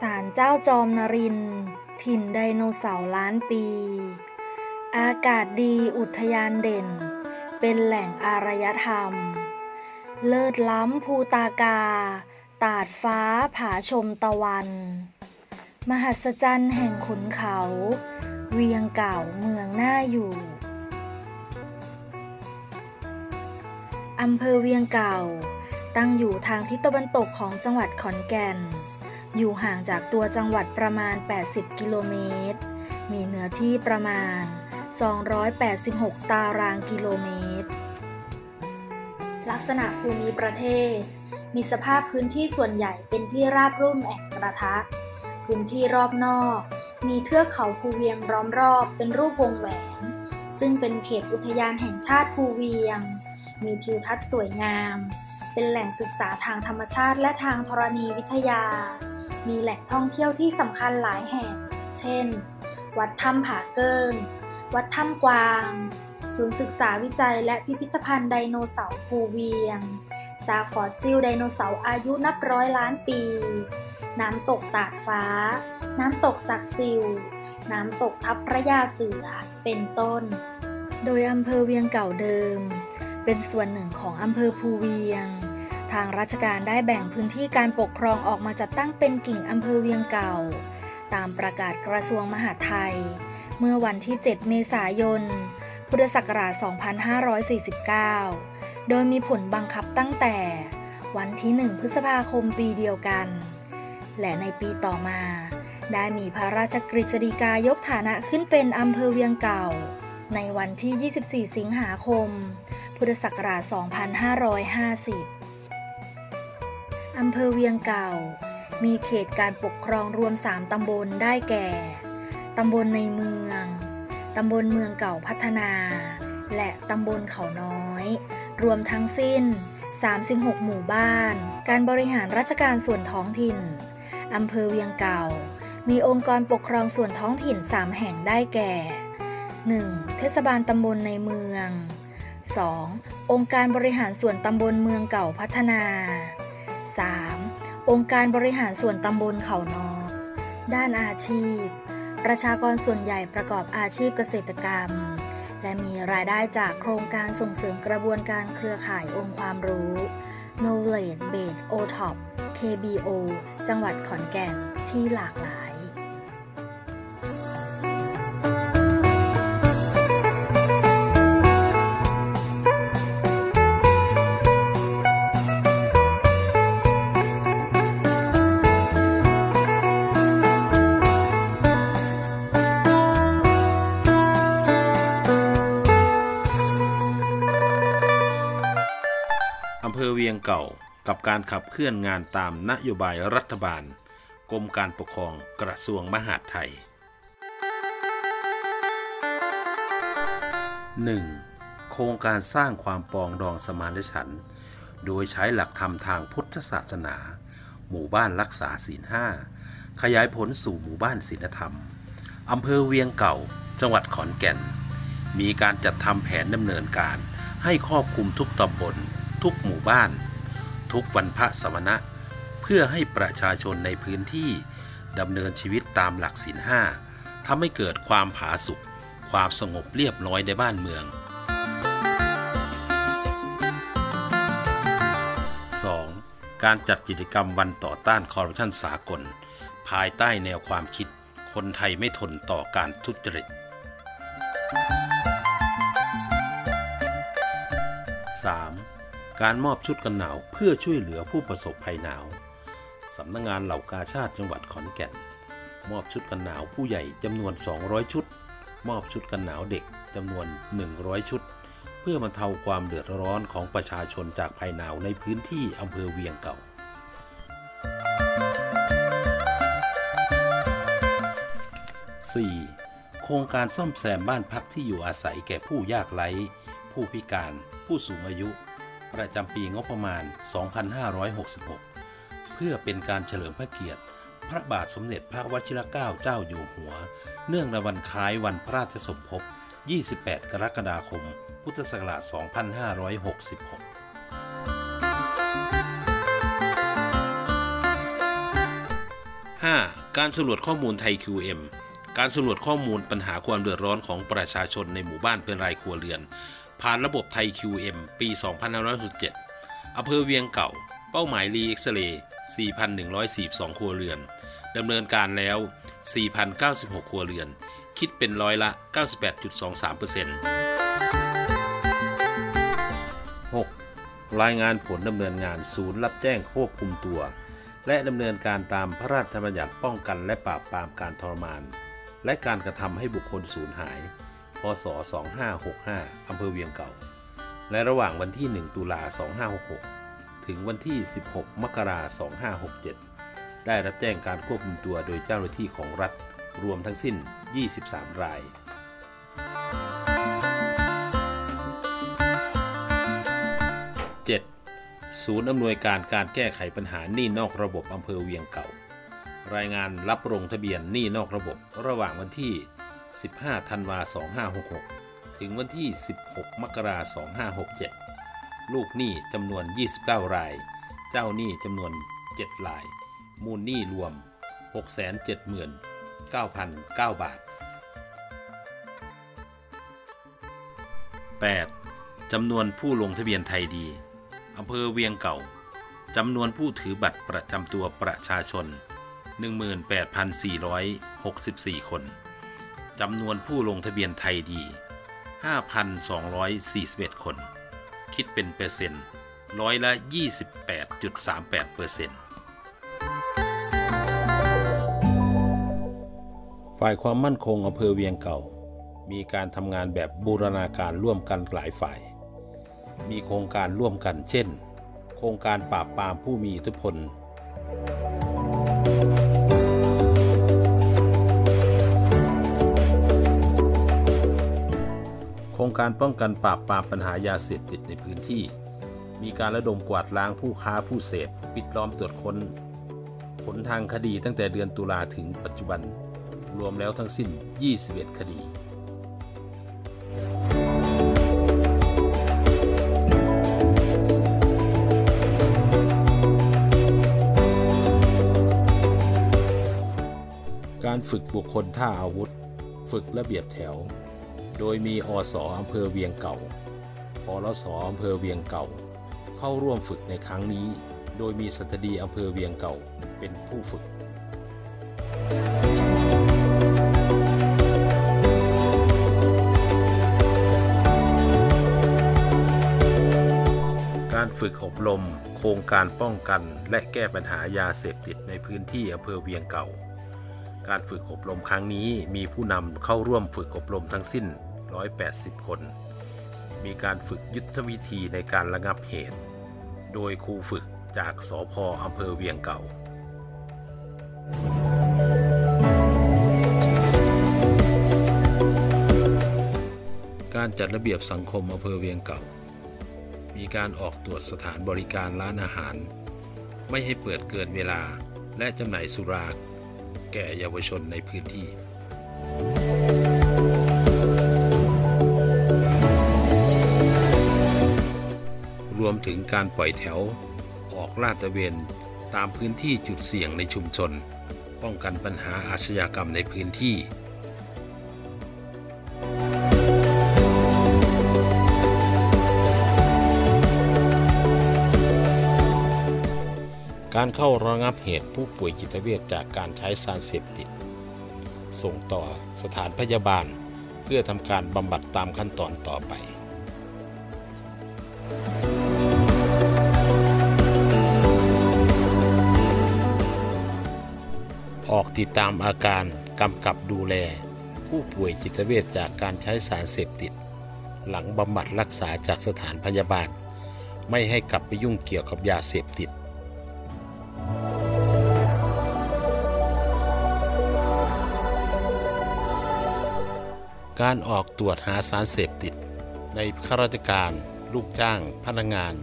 ศาลเจ้าจอมนริน ถิ่นไดโนเสาร์ล้านปี อากาศดีอุทยานเด่น เป็นแหล่งอารยธรรม เลิศล้ำภูตากา ตาดฟ้าผาชมตะวัน มหัศจรรย์แห่งขุนเขา เวียงเก่าเมืองหน่าอยู่อำเภอเวียงเก่า ตั้งอยู่ทางทิศตะวันตกของจังหวัดขอนแก่น อยู่ห่างจากตัวจังหวัดประมาณ 80 กิโลเมตร มีเนื้อที่ประมาณ 286 ตารางกิโลเมตร ลักษณะภูมิประเทศ มีสภาพพื้นที่ส่วนใหญ่เป็นที่ราบรุ่มแอ่งกระทะ พื้นที่รอบนอก มีเทือกเขาภูเวียงล้อมรอบเป็นรูปวงแหวน ซึ่งเป็นเขตอุทยานแห่งชาติภูเวียง มีทิวทัศน์สวยงาม เป็นแหล่งศึกษาทางธรรมชาติและทางธรณีวิทยา มีแหล่งท่องเที่ยวที่สำคัญหลายแห่ง เช่น วัดถ้ำผาเกิ้งวัดถ้ำกวาง ศูนย์ศึกษาวิจัยและพิพิธภัณฑ์ไดโนเสาร์ภูเวียงซากฟอสซิลไดโนเสาร์อายุนับร้อยล้านปี น้ำตกตาดฟ้า น้ำตกสักซิล น้ำตกทับพระยาเสือ เป็นต้น โดยอำเภอเวียงเก่าเดิม เป็นส่วนหนึ่งของอำเภอภูเวียง ทางราชการได้แบ่งพื้นที่การปกครองออกมาจัดตั้งเป็นกิ่งอำเภอเวียงเก่า ตามประกาศกระทรวงมหาดไทย เมื่อวันที่ 7 เมษายน พุทธศักราช 2549 โดยมีผลบังคับตั้งแต่วันที่ 1 พฤษภาคมปีเดียวกัน และในปีต่อมา ได้มีพระราชกฤษฎีกายกฐานะขึ้นเป็นอำเภอเวียงเก่า ในวันที่ 24 สิงหาคม พุทธศักราช 2550 อำเภอเวียงเก่า มีเขตการปกครองรวม 3 ตำบลได้แก่ ตำบลในเมือง ตำบลเมืองเก่าพัฒนา และตำบลเขาน้อย รวมทั้งสิ้น 36 หมู่บ้าน การบริหารราชการส่วนท้องถิ่น อำเภอเวียงเก่า มีองค์กรปกครองส่วนท้องถิ่น 3 แห่งได้แก่ 1. เทศบาลตำบลในเมือง 2. องค์การบริหารส่วนตำบลเมืองเก่าพัฒนา 3. องค์การบริหารส่วนตำบลเขานอด้านอาชีพ ประชากรส่วนใหญ่ประกอบอาชีพเกษตรกรรม และมีรายได้จากโครงการส่งเสริมกระบวนการเครือข่ายองค์ความรู้ Knowledge Based OTOP KBO จังหวัดขอนแก่นที่หลากหลาย ภอเวียงเก่ากับการขับเคลื่อนงานตามนโยบายรัฐบาล กรมการปกครองกระทรวงมหาดไทย 1. โครงการสร้างความปองดองสมานฉันท์โดยใช้หลักธรรมทางพุทธศาสนา หมู่บ้านรักษาศีลห้าขยายผลสู่หมู่บ้านศีลธรรม อำเภอเวียงเก่า จังหวัดขอนแก่น มีการจัดทำแผนดำเนินการให้ครอบคลุมทุกตำบล ทุกหมู่บ้าน ทุกวันพระสมณะเพื่อให้ประชาชนในพื้นที่ดำเนินชีวิตตามหลักศีลห้าทำให้เกิดความผาสุกความสงบเรียบร้อยในบ้านเมือง 2. การจัดกิจกรรมวันต่อต้านคอร์รัปชันสากล ภายใต้แนวความคิด คนไทยไม่ทนต่อการทุจริต 3. การมอบชุดกันหนาวเพื่อช่วยเหลือผู้ประสบภัยหนาว สำนักงงานเหล่ากาชาติจังหวัดขอนแก่น มอบชุดกันหนาวผู้ใหญ่จำนวน 200 ชุด มอบชุดกันหนาวเด็กจำนวน 100 ชุด เพื่อบรรเทาความเดือดร้อนของประชาชนจากภัยหนาวในพื้นที่อำเภอเวียงเก่า 4. โครงการซ่อมแซมบ้านพักที่อยู่อาศัยแก่ผู้ยากไร้ ผู้พิการ ผู้สูงอายุ ประจำปีงบประมาณ 2566 เพื่อเป็นการเฉลิมพระเกียรติ พระบาทสมเด็จพระวชิรเกล้าเจ้าอยู่หัว เนื่องในวันคล้ายวันพระราชสมภพ 28 กรกฎาคม พุทธศักราช 2566 5. การสำรวจข้อมูลไทย QM การสำรวจข้อมูลปัญหาความเดือดร้อนของประชาชนในหมู่บ้านเป็นรายครัวเรือน ผ่านระบบไทย QM ปี 2567อำเภอเวียงเก่า เป้าหมายรีเอ็กซเรย์4,142 ครัวเรือนดำเนินการแล้ว 4,096 ครัวเรือน คิดเป็นร้อยละ 98.23% 6. รายงานผลดำเนินงานศูนย์รับแจ้งควบคุมตัว และดำเนินการตามพระราชบัญญัติป้องกันและปราบปรามการทรมาน และการกระทำให้บุคคลสูญหาย พศ 2565 อำเภอเวียงเก่า และระหว่างวันที่ 1 ตุลา 2566 ถึงวันที่ 16 มกราคม 2567 ได้รับแจ้งการควบคุมตัวโดยเจ้าหน้าที่ของรัฐ รวมทั้งสิ้น 23 ราย 7. ศูนย์อำนวยการการแก้ไขปัญหาหนี้นอกระบบอำเภอเวียงเก่า รายงานรับลงทะเบียนหนี้นอกระบบระหว่างวันที่ 15ธันวา2566 ถึงวันที่ 16 มกราคม2567 ลูกหนี้จำนวน 29 ราย เจ้าหนี้จำนวน 7 ราย มูลหนี้รวม 679,009 บาท 8. จำนวนผู้ลงทะเบียนไทยดีอำเภอเวียงเก่า จำนวนผู้ถือบัตรประจำตัวประชาชน 18,464 คน จำนวนผู้ลงทะเบียนไทยดี 5,241 คน คิดเป็นเปอร์เซ็นต์ร้อยละ 28.38เปอร์เซ็นต์ฝ่ายความมั่นคงอำเภอเวียงเก่า มีการทำงานแบบบูรณาการร่วมกันหลายฝ่าย มีโครงการร่วมกันเช่น โครงการปราบปรามผู้มีอิทธิพล ครงการป้องกันปราบปรามปัญหายาเสพติดในพื้นที่ มีการระดมกวาดล้างผู้ค้าผู้เสพ ปิดล้อมตรวจค้น ผลทางคดีตั้งแต่เดือนตุลาถึงปัจจุบัน รวมแล้วทั้งสิ้น 21 คดีการฝึกบุคคลท่าอาวุธ ฝึกระเบียบแถว โดยมีอสอำเภอเวียงเก่าพลสอำเภอเวียงเก่า เข้าร่วมฝึกในครั้งนี้ โดยมีสัตดีอำเภอเวียงเก่าเป็นผู้ฝึกการฝึกอบรมโครงการป้องกันและแก้ปัญหายาเสพติดในพื้นที่อำเภอเวียงเก่า การฝึกอบรมครั้งนี้มีผู้นำเข้าร่วมฝึกอบรมทั้งสิ้น 180 คน มีการฝึกยุทธวิธีในการระงับเหตุ โดยครูฝึกจากสพอำเภอเวียงเก่า การจัดระเบียบสังคมอำเภอเวียงเก่า มีการออกตรวจสถานบริการร้านอาหาร ไม่ให้เปิดเกินเวลาและจำหน่ายสุราแก่เยาวชนในพื้นที่ รวมถึงการปล่อยแถว ออกลาดตระเวนตามพื้นที่จุดเสี่ยงในชุมชน ป้องกันปัญหาอาชญากรรมในพื้นที่การเข้าระงับเหตุผู้ป่วยจิตเวชจากการใช้สารเสพติด ส่งต่อสถานพยาบาล เพื่อทำการบำบัดตามขั้นตอนต่อไป ออกติดตามอาการกำกับดูแล ผู้ป่วยจิตเวชจากการใช้สารเสพติด หลังบำบัดรักษาจากสถานพยาบาล ไม่ให้กลับไปยุ่งเกี่ยวกับยาเสพติดการออกตรวจหาสารเสพติด ในข้าราชการ ลูกจ้าง พนักงาน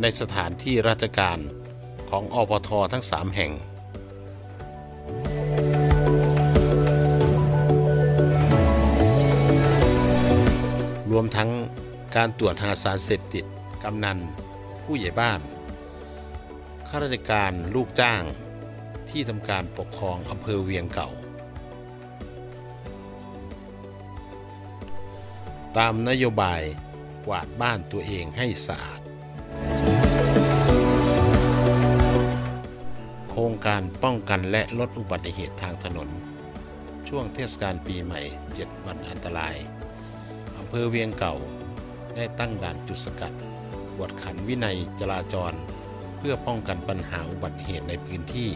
ในสถานที่ราชการของอปททั้ง 3 แห่ง วมทั้งการตรวจหาสารเสพติด กำนัน ผู้ใหญ่บ้าน ข้าราชการลูกจ้างที่ทำการปกครองอำเภอเวียงเก่า ตามนโยบายกวาดบ้านตัวเองให้สะอาด โครงการป้องกันและลดอุบัติเหตุทางถนน ช่วงเทศกาลปีใหม่ 7 วันอันตราย อำเภอเวียงเก่า ได้ตั้งด่านจุดสกัดกวดขันวินัยจราจร เพื่อป้องกันปัญหาอุบัติเหตุในพื้นที่